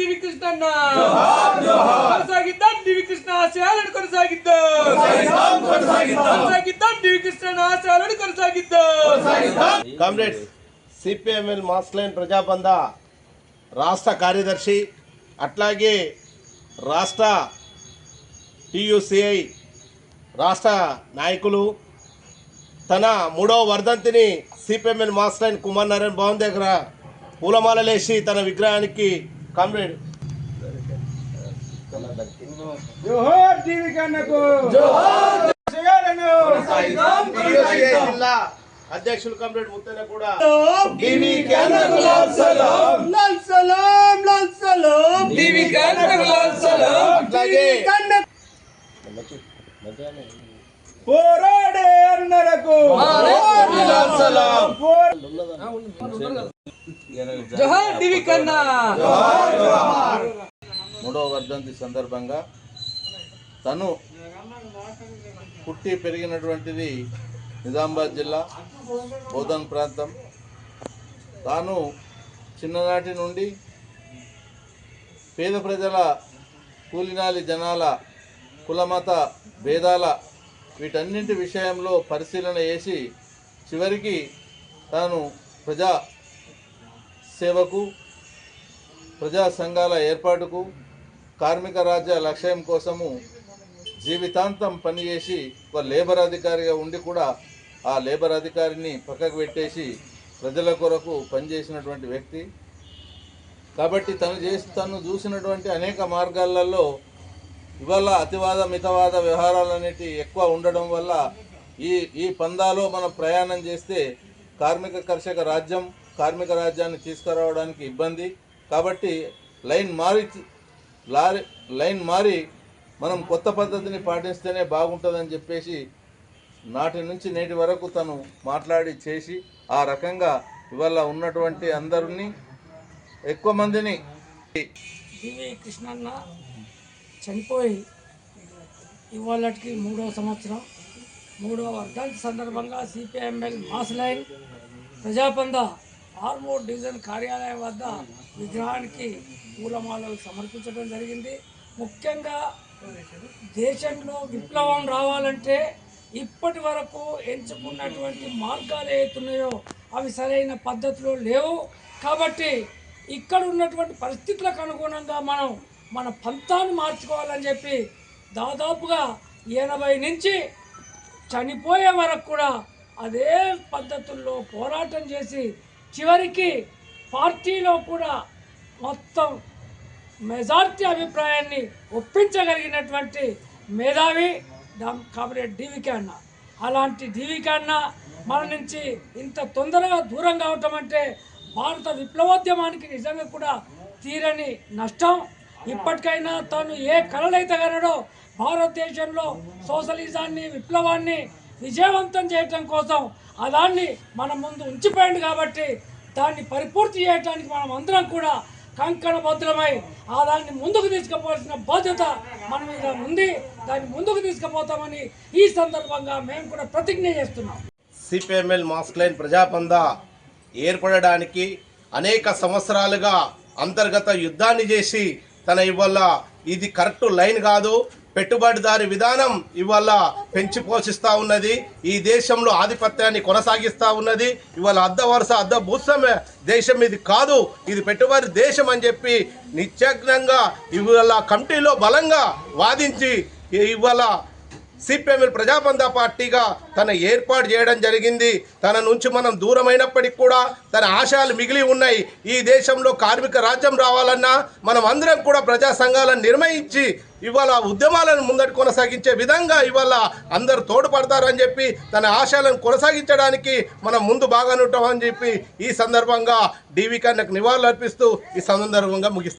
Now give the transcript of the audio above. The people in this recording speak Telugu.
డివి కృష్ణన్న కొనసాగిద్దాం. డివి కృష్ణ ఆశయాలను కొనసాగిద్దాం. కొనసాగిద్దాం డివి కృష్ణ ఆశయాలను కొనసాగిద్దాం. కామ్రేడ్స్ సిపిఎంఎల్ మాస్లైన్ ప్రజాబంధ రాష్ట్ర కార్యదర్శి అట్లాగే రాష్ట్ర టియుసిఐ రాష్ట్ర నాయకులు తన మూడవ వర్ధంతిని CPML mass line Kumar Narayana Bhavan దగ్గర పూలమాలలేసి తన విగ్రహానికి కామ్రేడ్ జోహార్ జీవికన్నకు ఆశయాలను TUCI జిల్లా అధ్యక్షులు కామ్రేడ్ ముత్తన కూడా లాల్ సలాం లాల్ సలాం డివి కన్నకు లాల్ సలాం అట్లాగే పోరాడే అన్నలకు లాల్ సలాం జోహార్ డివి కన్నా మూడవ వర్ధంతి సందర్భంగా తను పుట్టి పెరిగినటువంటిది నిజామాబాద్ జిల్లా బోధన్ ప్రాంతం. తాను చిన్ననాటి నుండి పేద ప్రజల కూలినాలి జనాల కులమత భేదాల వీటన్నింటి విషయంలో పరిశీలన చేసి చివరికి తాను ప్రజా సేవకు ప్రజా సంఘాల ఏర్పాటుకు కార్మిక రాజ్య లక్ష్యం కోసము జీవితాంతం పనిచేసి ఒక లేబర్ అధికారిగా ఉండి కూడా ఆ లేబర్ అధికారిని పక్కకు పెట్టేసి ప్రజల కొరకు పనిచేసినటువంటి వ్యక్తి. కాబట్టి తను చేసి తను చూసినటువంటి అనేక మార్గాలలో ఇవాళ అతివాద మితవాద వ్యవహారాలనేటి ఎక్కువ ఉండడం వల్ల ఈ ఈ పందాలో మనం ప్రయాణం చేస్తే కార్మిక కర్షక రాజ్యం కార్మిక రాజ్యాన్ని తీసుకురావడానికి ఇబ్బంది. కాబట్టి లైన్ మారి లారీ లైన్ మారి మనం కొత్త పద్ధతిని పాటిస్తేనే బాగుంటుందని చెప్పేసి నాటి నుంచి నేటి వరకు తను మాట్లాడి చేసి ఆ రకంగా ఇవాళ ఉన్నటువంటి అందరినీ ఎక్కువ మందిని డివి కృష్ణన్న చనిపోయి ఇవాళకి మూడవ సంవత్సరం మూడవ వర్ధంతి సందర్భంగా సిపిఎంఎల్ మాస్ లైన్ ప్రజాపంద ఆర్మూర్ డివిజన్ కార్యాలయం వద్ద విగ్రహానికి పూలమాలలు సమర్పించడం జరిగింది. ముఖ్యంగా దేశంలో విప్లవం రావాలంటే ఇప్పటి వరకు ఎంచుకున్నటువంటి మార్గాలు ఏతున్నాయో అవి సరైన పద్ధతిలో లేవు. కాబట్టి ఇక్కడ ఉన్నటువంటి పరిస్థితులకు అనుగుణంగా మనం మన పంతాన్ని మార్చుకోవాలని చెప్పి దాదాపుగా ఎనభై నుంచి చనిపోయే వరకు కూడా అదే పద్ధతుల్లో పోరాటం చేసి చివరికి పార్టీలో కూడా మొత్తం మెజార్టీ అభిప్రాయాన్ని ఒప్పించగలిగినటువంటి మేధావి డామ్ కామ్రేడ్ డివికే అన్న. అలాంటి డివికే అన్న మన నుంచి ఇంత తొందరగా దూరం కావటం అంటే భారత విప్లవోద్యమానికి నిజంగా కూడా తీరని నష్టం. ఇప్పటికైనా తాను ఏ కలలైతే కనడో భారతదేశంలో సోషలిజాన్ని విప్లవాన్ని విజయవంతం చేయటం కోసం ఆ దాన్ని మన ముందు ఉంచిపోయింది కాబట్టి దాన్ని పరిపూర్తి చేయడానికి మనం అందరం కూడా కంకణ భద్రమై ఆ దాన్ని ముందుకు తీసుకుపోవాల్సిన బాధ్యత మన మీద ఉంది. దాన్ని ముందుకు తీసుకుపోతామని ఈ సందర్భంగా మేము కూడా ప్రతిజ్ఞ చేస్తున్నాం. సిపిఎంఎల్ మాస్క్ లైన్ ప్రజాపంద ఏర్పడడానికి అనేక సంవత్సరాలుగా అంతర్గత యుద్ధాన్ని చేసి తన ఇవాళ ఇది కరెక్ట్ లైన్ కాదు. పెట్టుబడిదారి విధానం ఇవాళ పెంచి పోషిస్తూ ఉన్నది. ఈ దేశంలో ఆధిపత్యాన్ని కొనసాగిస్తూ ఉన్నది. ఇవాళ అద్ద వరుస అద్ద భూస్వామ్య దేశం ఇది కాదు. ఇది పెట్టుబడి దేశం అని చెప్పి నిత్యజ్ఞంగా ఇవాళ కమిటీలో బలంగా వాదించి ఇవాళ సిపిఎంఎల్ ప్రజాబంధ పార్టీగా తన ఏర్పాటు చేయడం జరిగింది. తన నుంచి మనం దూరమైనప్పటికీ కూడా తన ఆశయాలు మిగిలి ఉన్నాయి. ఈ దేశంలో కార్మిక రాజ్యం రావాలన్నా మనం అందరం కూడా ప్రజా సంఘాలను నిర్ణయించి ఇవాళ ఉద్యమాలను ముందటి కొనసాగించే విధంగా ఇవాళ అందరు తోడ్పడతారని చెప్పి తన ఆశయాలను కొనసాగించడానికి మనం ముందు బాగా ఉంటామని చెప్పి ఈ సందర్భంగా డివి కన్నకు నివాళులు అర్పిస్తూ ఈ సందర్భంగా ముగిస్తాం